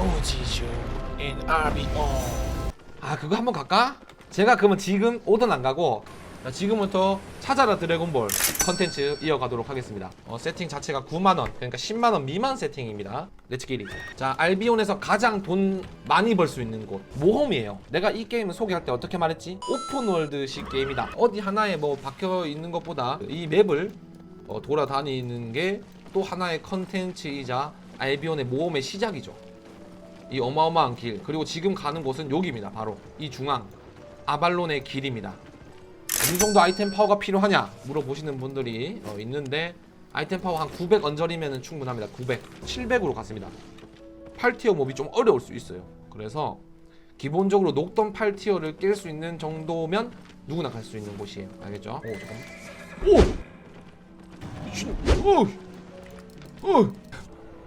오지주 in RBO 아 그거 한번 갈까? 제가 그러면 지금 오든 안 가고 자, 지금부터 찾아라 드래곤볼 컨텐츠 이어가도록 하겠습니다. 어, 세팅 자체가 9만원 그러니까 10만원 미만 세팅입니다. 렛츠기리 자 알비온에서 가장 돈 많이 벌 수 있는 곳 모험이에요. 내가 이 게임을 소개할 때 어떻게 말했지? 오픈월드식 게임이다. 어디 하나에 뭐 박혀 있는 것보다 이 맵을 어, 돌아다니는 게 또 하나의 컨텐츠이자 알비온의 모험의 시작이죠 이 어마어마한 길 그리고 지금 가는 곳은 여기입니다 바로 이 중앙 아발론의 길입니다 어느 정도 아이템 파워가 필요하냐 물어보시는 분들이 어, 있는데 아이템 파워 한 900 언저리면 충분합니다 900 700으로 갔습니다 8티어 몹이 좀 어려울 수 있어요 그래서 기본적으로 녹던 8티어를 깰 수 있는 정도면 누구나 갈 수 있는 곳이에요 알겠죠? 오 잠깐만 오! 미친 오! 오!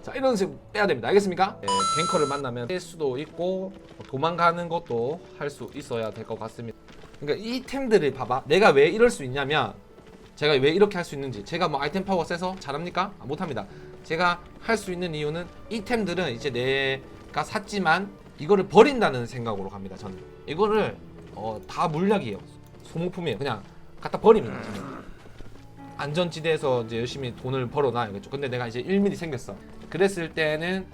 자 이런 식으로 빼야 됩니다. 알겠습니까? 예, 갱커를 만나면 뺄 수도 있고 도망가는 것도 할 수 있어야 될 것 같습니다. 그러니까 이 템들을 봐봐. 내가 왜 이럴 수 있냐면 제가 왜 이렇게 할 수 있는지. 제가 뭐 아이템 파워 세서 잘합니까? 아, 못합니다. 제가 할 수 있는 이유는 이 템들은 이제 내가 샀지만 이거를 버린다는 생각으로 갑니다 저는. 이거를 어, 다 물약이에요. 소모품이에요. 그냥 갖다 버립니다 저는. 안전지대에서 이제 열심히 돈을 벌어놔야겠죠. 근데 내가 이제 1mm 생겼어. 그랬을 때는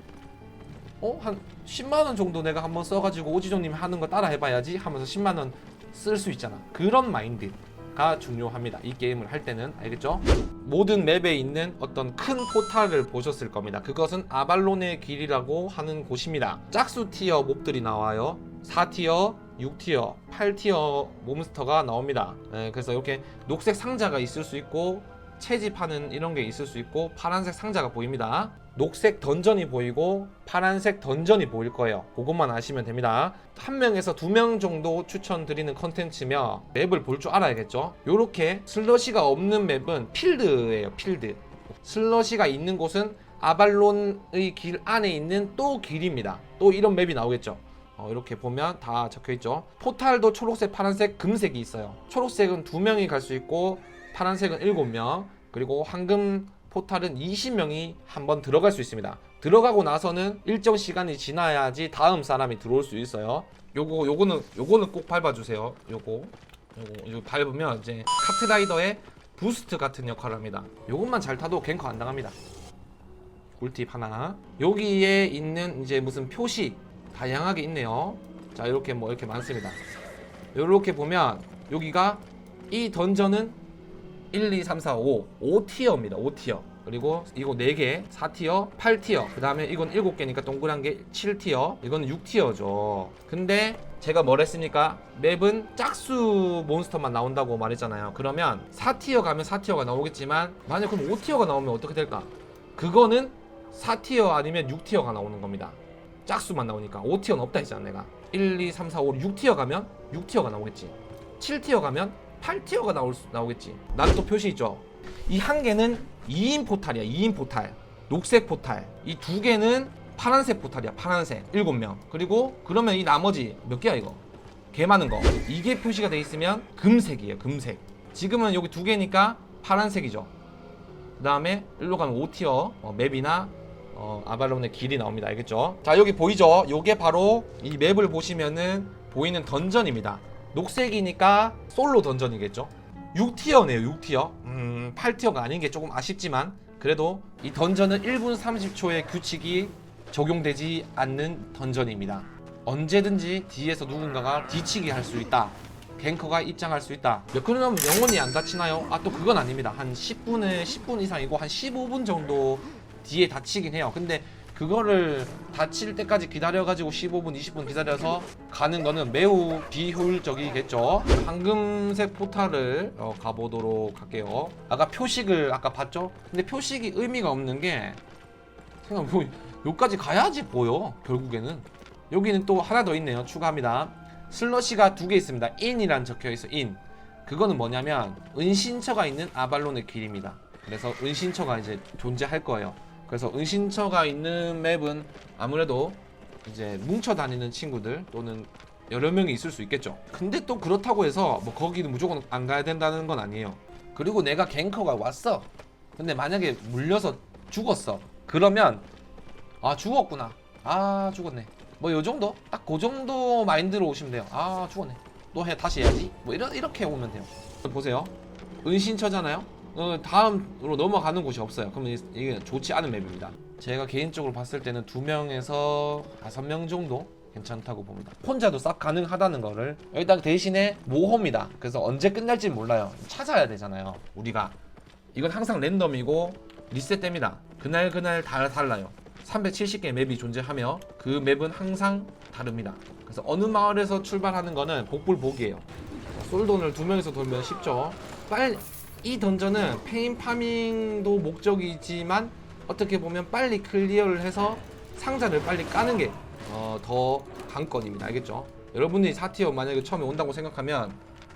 어? 한 10만 원 정도 내가 한번 써가지고 오지종님 하는 거 따라 해봐야지 하면서 10만 원 쓸 수 있잖아. 그런 마인드가 중요합니다. 이 게임을 할 때는 알겠죠? 모든 맵에 있는 어떤 큰 포탈을 보셨을 겁니다. 그것은 아발론의 길이라고 하는 곳입니다. 짝수 티어 몹들이 나와요. 4티어, 6티어, 8티어 몬스터가 나옵니다. 예, 그래서 이렇게 녹색 상자가 있을 수 있고 채집하는 이런 게 있을 수 있고 파란색 상자가 보입니다. 녹색 던전이 보이고 파란색 던전이 보일 거예요. 그것만 아시면 됩니다. 한 명에서 두 명 정도 추천드리는 컨텐츠며 맵을 볼 줄 알아야겠죠. 요렇게 슬러시가 없는 맵은 필드예요. 필드. 슬러시가 있는 곳은 아발론의 길 안에 있는 또 길입니다. 또 이런 맵이 나오겠죠. 어, 이렇게 보면 다 적혀 있죠. 포탈도 초록색, 파란색, 금색이 있어요. 초록색은 두 명이 갈 수 있고 파란색은 일곱 명 그리고 황금 포탈은 20명이 한번 들어갈 수 있습니다. 들어가고 나서는 일정 시간이 지나야지 다음 사람이 들어올 수 있어요. 요거 요거는 요거는 꼭 밟아 주세요. 요거 요거 이거 밟으면 이제 카트라이더의 부스트 같은 역할을 합니다. 요것만 잘 타도 갱커 안 당합니다. 꿀팁 하나. 여기에 있는 이제 무슨 표시 다양하게 있네요. 자, 이렇게 뭐 이렇게 많습니다. 이렇게 보면 여기가 이 던전은 1, 2, 3, 4, 5, 5티어입니다. 5티어. 그리고 이거 4개, 4티어, 8티어. 그 다음에 이건 7개니까 동그란 게 7티어. 이건 6티어죠. 근데 제가 뭘 했습니까? 맵은 짝수 몬스터만 나온다고 말했잖아요. 그러면 4티어 가면 4티어가 나오겠지만 만약 그럼 5티어가 나오면 어떻게 될까? 그거는 4티어 아니면 6티어가 나오는 겁니다. 짝수만 나오니까 5티어는 없다 했잖아 내가. 1, 2, 3, 4, 5, 6티어 가면 6티어가 나오겠지. 7티어 가면 8티어가 나올 수, 나오겠지. 나는 또 표시 있죠. 이 한 개는 2인 포탈이야 2인 포탈. 녹색 포탈. 이 두 개는 파란색 포탈이야 파란색. 7명. 그리고 그러면 이 나머지 몇 개야 이거? 개 많은 거. 이게 표시가 돼 있으면 금색이에요 금색. 지금은 여기 두 개니까 파란색이죠. 그 다음에 일로 가면 5티어 어, 맵이나 어, 아발론의 길이 나옵니다. 알겠죠? 자 여기 보이죠? 요게 바로 이 맵을 보시면은 보이는 던전입니다. 녹색이니까 솔로 던전이겠죠? 6티어네요. 6티어. 음, 8티어가 아닌 게 조금 아쉽지만 그래도 이 던전은 1분 30초의 규칙이 적용되지 않는 던전입니다. 언제든지 뒤에서 누군가가 뒤치기 할 수 있다. 갱커가 입장할 수 있다. 몇 그러면 영원히 안 다치나요? 아 또 그건 아닙니다. 한 10분에 10분 이상이고 한 15분 정도 뒤에 다치긴 해요. 근데 그거를 다칠 때까지 기다려가지고 15분, 20분 기다려서 가는 거는 매우 비효율적이겠죠. 황금색 포탈을 어, 가보도록 할게요. 아까 표식을 아까 봤죠? 근데 표식이 의미가 없는 게 생각 뭐 여기까지 가야지 보여 결국에는 여기는 또 하나 더 있네요. 추가합니다. 슬러시가 두 개 있습니다. 인이란 적혀 있어 인. 그거는 뭐냐면 은신처가 있는 아발론의 길입니다. 그래서 은신처가 이제 존재할 거예요. 그래서 은신처가 있는 맵은 아무래도 이제 뭉쳐 다니는 친구들 또는 여러 명이 있을 수 있겠죠. 근데 또 그렇다고 해서 뭐 거기는 무조건 안 가야 된다는 건 아니에요. 그리고 내가 갱커가 왔어. 근데 만약에 물려서 죽었어. 그러면 아 죽었구나. 아 죽었네 뭐 요 정도? 딱 그 정도 마인드로 오시면 돼요 아 죽었네 또해 다시 해야지 뭐 이런, 이렇게 오면 돼요 보세요 은신처잖아요 어, 다음으로 넘어가는 곳이 없어요. 그러면 이- 이게 좋지 않은 맵입니다. 제가 개인적으로 봤을 때는 두 명에서 다섯 명 정도 괜찮다고 봅니다. 혼자도 싹 가능하다는 거를 여기다가 대신에 모험이다. 그래서 언제 끝날지 몰라요. 찾아야 되잖아요 우리가. 이건 항상 랜덤이고 리셋됩니다. 그날 그날 다 달라요. 370개 맵이 존재하며 그 맵은 항상 다릅니다. 그래서 어느 마을에서 출발하는 거는 복불복이에요. 솔돈을 두 명이서 돌면 쉽죠. 빨리 이 던전은 페인 파밍도 목적이지만 어떻게 보면 빨리 클리어를 해서 상자를 빨리 까는 게 어, 더 관건입니다. 알겠죠? 여러분들이 4티어 만약에 처음에 온다고 생각하면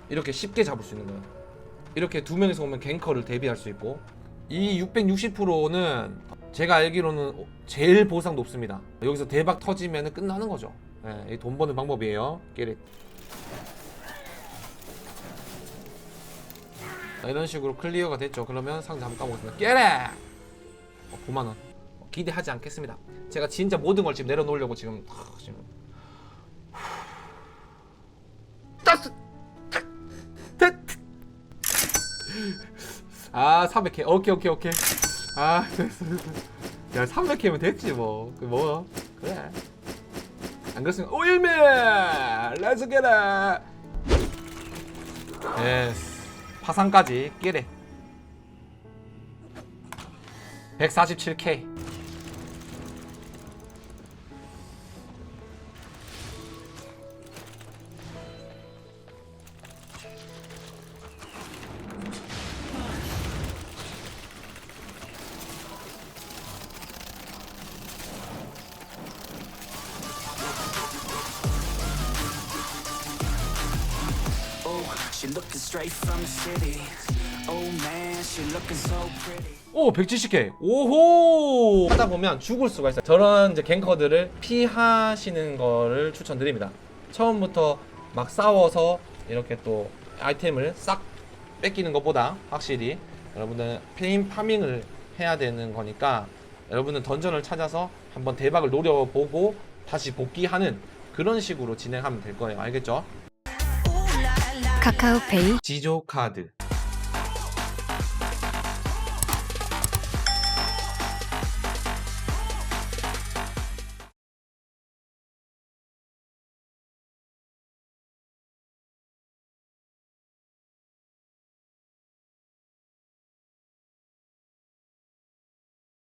이렇게 쉽게 잡을 수 있는 거예요. 이렇게 두 명이서 오면 갱커를 대비할 수 있고 이 660%는 제가 알기로는 제일 보상 높습니다. 여기서 대박 터지면 끝나는 거죠. 예, 이돈 버는 방법이에요. 깨릿. 자, 이런 식으로 클리어가 됐죠. 그러면 상자 한번 까보겠습니다. 깨래! 어, 9만 원. 어, 기대하지 않겠습니다. 제가 진짜 모든 걸 지금 내려놓으려고 지금 하, 지금. 따스 아 300K 오케이 오케이 오케이. 아 됐어 야 300K면 됐지 뭐 그 뭐. 그래. 안 그랬으면 오일맨! 렛츠 겟라 예스 파상까지 끼래. 147K she looking straight from the city. Oh man, she looking so pretty. 오 170K 오호 하다 보면 죽을 수가 있어요 저런 이제 갱커들을 피하시는 거를 추천드립니다 처음부터 막 싸워서 이렇게 또 아이템을 싹 뺏기는 것보다 확실히 여러분들 페인 파밍을 해야 되는 거니까 여러분은 던전을 찾아서 한번 대박을 노려보고 다시 복귀하는 그런 식으로 진행하면 될 거예요 알겠죠? 카카오페이. 지조 카드